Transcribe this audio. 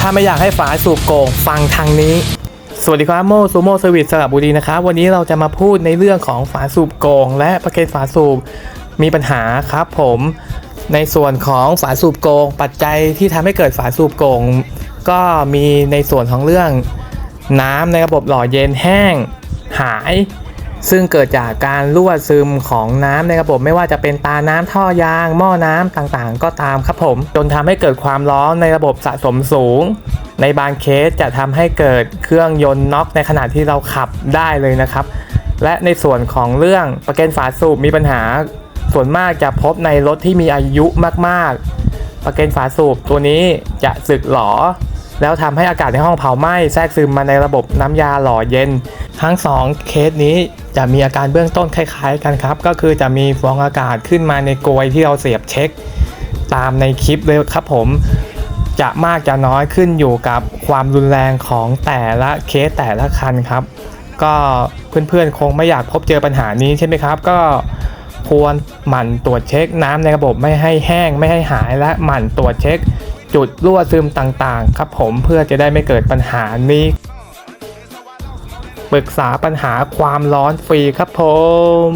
ถ้าไม่อยากให้ฝาสูบโกงฟังทางนี้ สวัสดีครับโมซูโมเซอร์วิสสระบุรีนะครับวันนี้เราจะมาพูดในเรื่องของฝาสูบโกง และประเกนฝาสูบมีปัญหาครับผม ในส่วนของฝาสูบโกง ปัจจัยที่ทำให้เกิดฝาสูบโกง ก็มีในส่วนของเรื่องน้ำในระบบหล่อเย็นแห้ง หาย ซึ่งเกิดจากการรั่วซึมของน้ำในระบบไม่ว่าจะเป็นตาน้ำท่อยาง หม้อน้ำต่างๆ ก็ตามครับผม จนทำให้เกิดความร้อนในระบบสะสมสูง ในบางเคสจะทำให้เกิดเครื่องยนต์น็อกในขณะที่เราขับได้เลยนะครับ และในส่วนของเรื่องประกันฝาสูบมีปัญหาส่วนมากจะพบในรถที่มีอายุมากๆ ประกันฝาสูบตัวนี้จะสึกหรอ แล้วทำให้อากาศในห้องเผาไหม้แทรกซึมมาในระบบน้ำยาหล่อเย็น ทั้ง 2 เคสนี้จะมีอาการเบื้องต้นคล้าย ๆ กันครับ ก็คือจะมีฟองอากาศขึ้นมาในกรวยที่เราเสียบเช็ค ตามในคลิปเลยครับผมจะมากจะน้อยขึ้นอยู่กับความรุนแรงของแต่ละเคสแต่ละคันครับ ก็เพื่อนๆคงไม่อยากพบเจอปัญหานี้ใช่ไหมครับ ก็ควรหมั่นตรวจเช็คน้ำในระบบไม่ให้แห้งไม่ให้หายและหมั่นตรวจเช็ค จุดรั่วซึมต่างๆ ครับผมเพื่อจะได้ไม่เกิดปัญหานี้ปรึกษาปัญหาความร้อนฟรีครับผม